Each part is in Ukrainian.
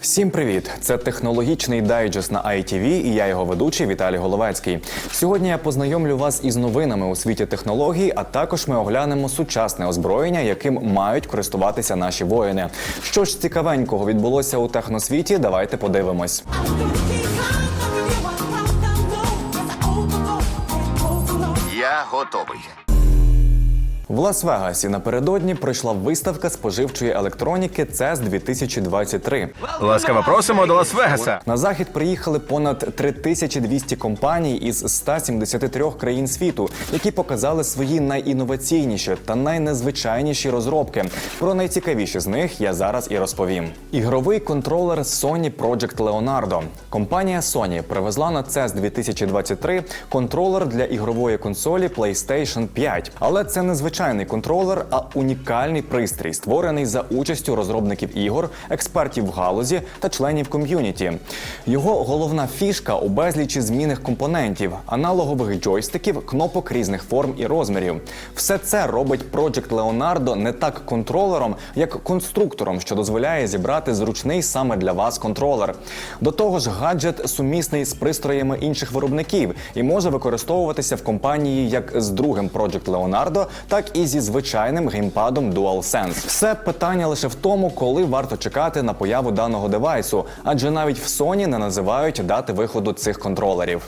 Всім привіт! Це технологічний дайджест на ITV і я його ведучий Віталій Головецький. Сьогодні я познайомлю вас із новинами у світі технологій, а також ми оглянемо сучасне озброєння, яким мають користуватися наші воїни. Що ж цікавенького відбулося у техносвіті? Давайте подивимось. Я готовий. В Лас-Вегасі напередодні пройшла виставка споживчої електроніки CES 2023. Ласкаво просимо до Лас-Вегаса. На захід приїхали понад 3200 компаній із 173 країн світу, які показали свої найінноваційніші та найнезвичайніші розробки. Про найцікавіші з них я зараз і розповім. Ігровий контролер Sony Project Leonardo. Компанія Sony привезла на CES 2023 контролер для ігрової консолі PlayStation 5. Але це не звичайний контролер, а унікальний пристрій, створений за участю розробників ігор, експертів в галузі та членів ком'юніті. Його головна фішка у безлічі змінних компонентів, аналогових джойстиків, кнопок різних форм і розмірів. Все це робить Project Leonardo не так контролером, як конструктором, що дозволяє зібрати зручний саме для вас контролер. До того ж, гаджет сумісний з пристроями інших виробників і може використовуватися в компанії як з другим Project Leonardo, так і зі звичайним геймпадом DualSense. Все питання лише в тому, коли варто чекати на появу даного девайсу, адже навіть в Sony не називають дати виходу цих контролерів.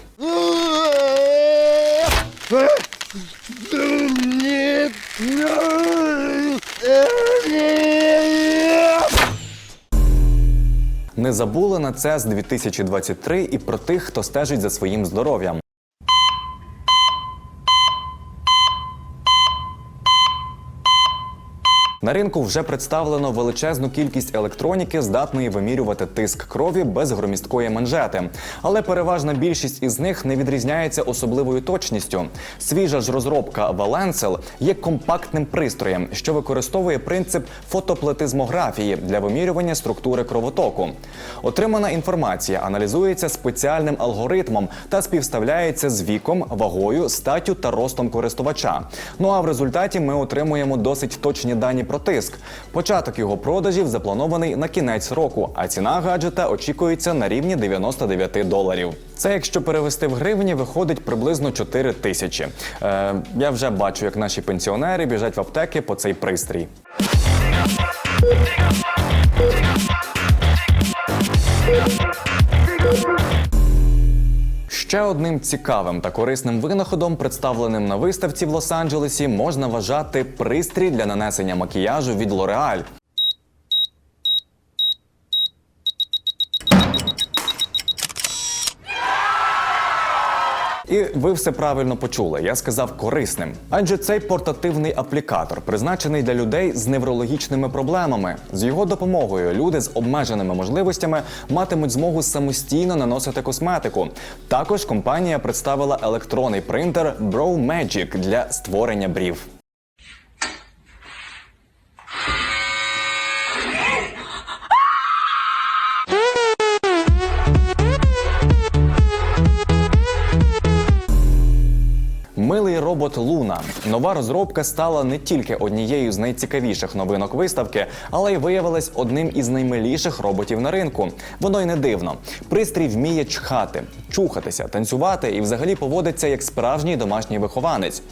Не забули на це з 2023 і про тих, хто стежить за своїм здоров'ям. На ринку вже представлено величезну кількість електроніки, здатної вимірювати тиск крові без громісткої манжети. Але переважна більшість із них не відрізняється особливою точністю. Свіжа ж розробка Valencel є компактним пристроєм, що використовує принцип фотоплетизмографії для вимірювання структури кровотоку. Отримана інформація аналізується спеціальним алгоритмом та співставляється з віком, вагою, статтю та ростом користувача. Ну а в результаті ми отримуємо досить точні дані про тиск. Початок його продажів запланований на кінець року, а ціна гаджета очікується на рівні 99 доларів. Це якщо перевести в гривні, виходить приблизно 4 тисячі. Е, я вже бачу, як наші пенсіонери біжать в аптеки по цей пристрій. Ще одним цікавим та корисним винаходом, представленим на виставці в Лос-Анджелесі, можна вважати пристрій для нанесення макіяжу від L'Oreal. І ви все правильно почули. Я сказав корисним. Адже цей портативний аплікатор призначений для людей з неврологічними проблемами. З його допомогою люди з обмеженими можливостями матимуть змогу самостійно наносити косметику. Також компанія представила електронний принтер Brow Magic для створення брів. Робот Луна. Нова розробка стала не тільки однією з найцікавіших новинок виставки, але й виявилась одним із наймиліших роботів на ринку. Воно й не дивно. Пристрій вміє чхати, чухатися, танцювати і взагалі поводиться як справжній домашній вихованець.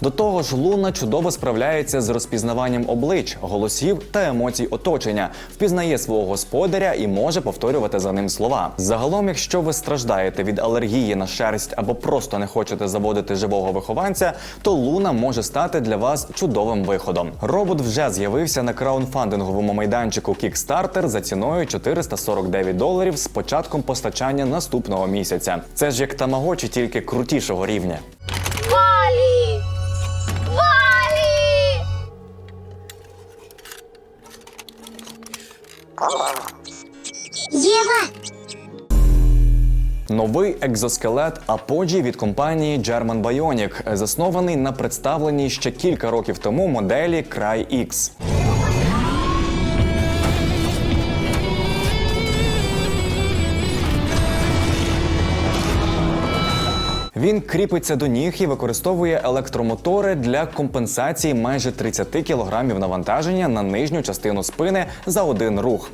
До того ж, Луна чудово справляється з розпізнаванням облич, голосів та емоцій оточення, впізнає свого господаря і може повторювати за ним слова. Загалом, якщо ви страждаєте від алергії на шерсть або просто не хочете заводити живого вихованця, то Луна може стати для вас чудовим виходом. Робот вже з'явився на краунфандинговому майданчику Kickstarter за ціною 449 доларів з початком постачання наступного місяця. Це ж як тамагочі, тільки крутішого рівня. Валі! Валі! Новий екзоскелет Apogee від компанії German Bionic, заснований на представленій ще кілька років тому моделі Cry-X. Він кріпиться до ніг і використовує електромотори для компенсації майже 30 кілограмів навантаження на нижню частину спини за один рух.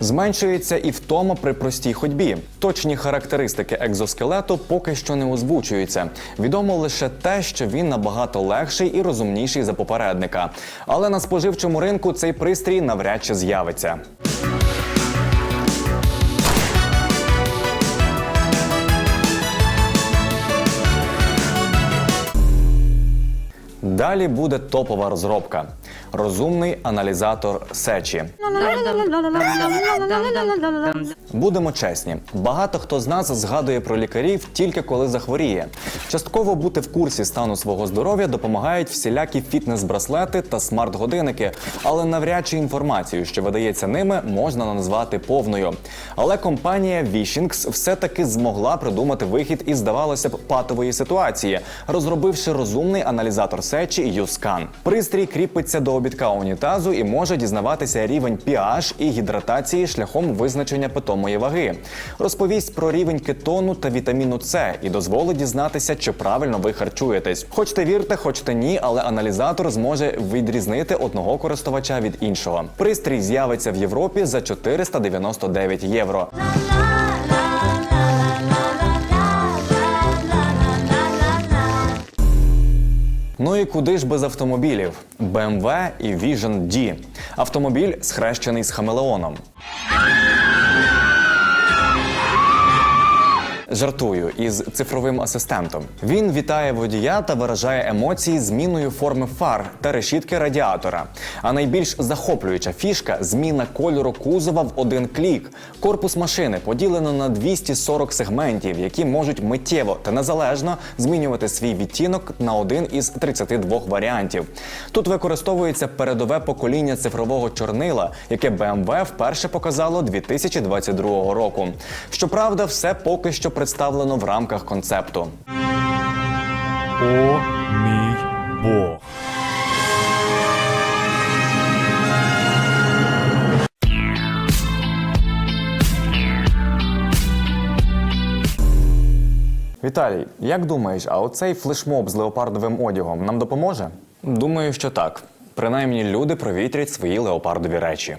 Зменшується і втома при простій ходьбі. Точні характеристики екзоскелету поки що не озвучуються. Відомо лише те, що він набагато легший і розумніший за попередника. Але на споживчому ринку цей пристрій навряд чи з'явиться. Далі буде топова розробка розумний аналізатор сечі. Будемо чесні, багато хто з нас згадує про лікарів тільки коли захворіє. Частково бути в курсі стану свого здоров'я допомагають всілякі фітнес-браслети та смарт-годинники, але навряд чи інформацію, що видається ними, можна назвати повною. Але компанія Wishings все-таки змогла придумати вихід із, здавалося б, патової ситуації, розробивши розумний аналізатор сечі YouScan. Пристрій кріпиться до обідка унітазу і може дізнаватися рівень pH і гідратації шляхом визначення питомої ваги. Розповість про рівень кетону та вітаміну С і дозволить дізнатися, чи правильно ви харчуєтесь. Хочете вірте, хочете ні, але аналізатор зможе відрізнити одного користувача від іншого. Пристрій з'явиться в Європі за 499 євро. І куди ж без автомобілів? BMW і Vision D. Автомобіль схрещений з хамелеоном. Жартую із цифровим асистентом. Він вітає водія та виражає емоції зміною форми фар та решітки радіатора. А найбільш захоплююча фішка зміна кольору кузова в один клік. Корпус машини поділено на 240 сегментів, які можуть миттєво та незалежно змінювати свій відтінок на один із 32 варіантів. Тут використовується передове покоління цифрового чорнила, яке BMW вперше показало 2022 року. Щоправда, все поки що представлено в рамках концепту. О мій Бог. Віталій, як думаєш, а оцей флешмоб з леопардовим одягом нам допоможе? Думаю, що так. Принаймні люди провітрять свої леопардові речі.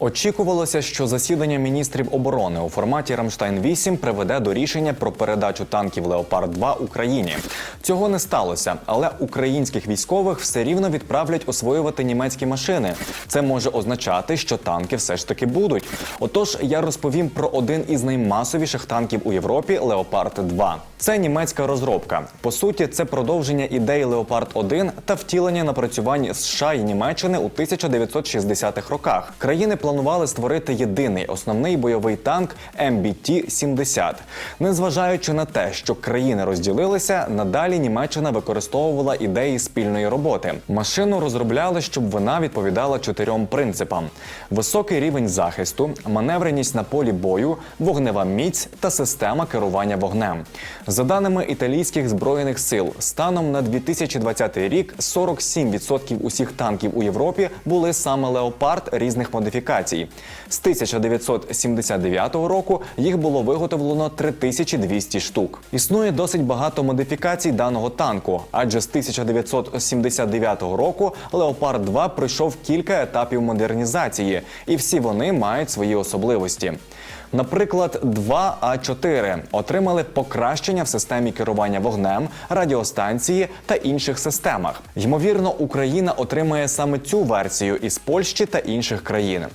Очікувалося, що засідання міністрів оборони у форматі Рамштайн 8 приведе до рішення про передачу танків Леопард 2 Україні. Цього не сталося, але українських військових все рівно відправлять освоювати німецькі машини. Це може означати, що танки все ж таки будуть. Отож, я розповім про один із наймасовіших танків у Європі Леопард 2 Це німецька розробка. По суті, це продовження ідеї Леопард 1 та втілення напрацювань США і Німеччини у 1960-х роках. Країни планували створити єдиний основний бойовий танк MBT-70. Незважаючи на те, що країни розділилися, надалі Німеччина використовувала ідеї спільної роботи. Машину розробляли, щоб вона відповідала чотирьом принципам: високий рівень захисту, маневреність на полі бою, вогнева міць та система керування вогнем. За даними італійських збройних сил, станом на 2020 рік 47% усіх танків у Європі були саме леопард різних модифікацій. З 1979 року їх було виготовлено 3200 штук. Існує досить багато модифікацій даного танку, адже з 1979 року Леопард 2 пройшов кілька етапів модернізації, і всі вони мають свої особливості. Наприклад, 2А4 отримали покращення в системі керування вогнем, радіостанції та інших системах. Ймовірно, Україна отримає саме цю версію із Польщі та інших країн.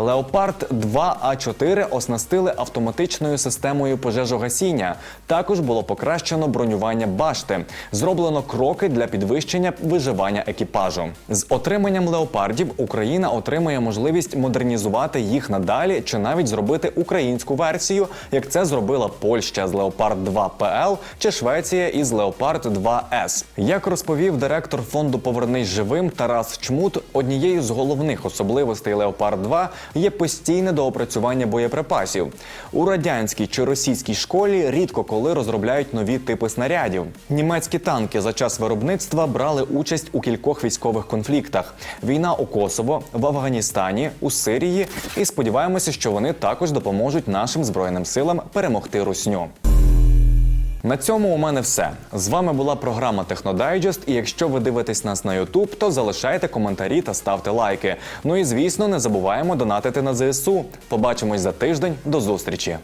Леопард 2 а 4 оснастили автоматичною системою пожежогасіння. Також було покращено бронювання башти. Зроблено кроки для підвищення виживання екіпажу. З отриманням леопардів Україна отримає можливість модернізувати їх надалі чи навіть зробити українську версію, як це зробила Польща з Леопард 2 ПЛ чи Швеція із Леопард 2 С. Як розповів директор фонду Повернись живим Тарас Чмут, однією з головних особливостей Леопард 2 є постійне доопрацювання боєприпасів. У радянській чи російській школі рідко коли розробляють нові типи снарядів. Німецькі танки за час виробництва брали участь у кількох військових конфліктах: війна у Косово, в Афганістані, у Сирії. І сподіваємося, що вони також допоможуть нашим збройним силам перемогти русню. На цьому у мене все. З вами була програма Технодайджест. І якщо ви дивитесь нас на Ютуб, то залишайте коментарі та ставте лайки. Ну і звісно, не забуваємо донатити на ЗСУ. Побачимось за тиждень. До зустрічі.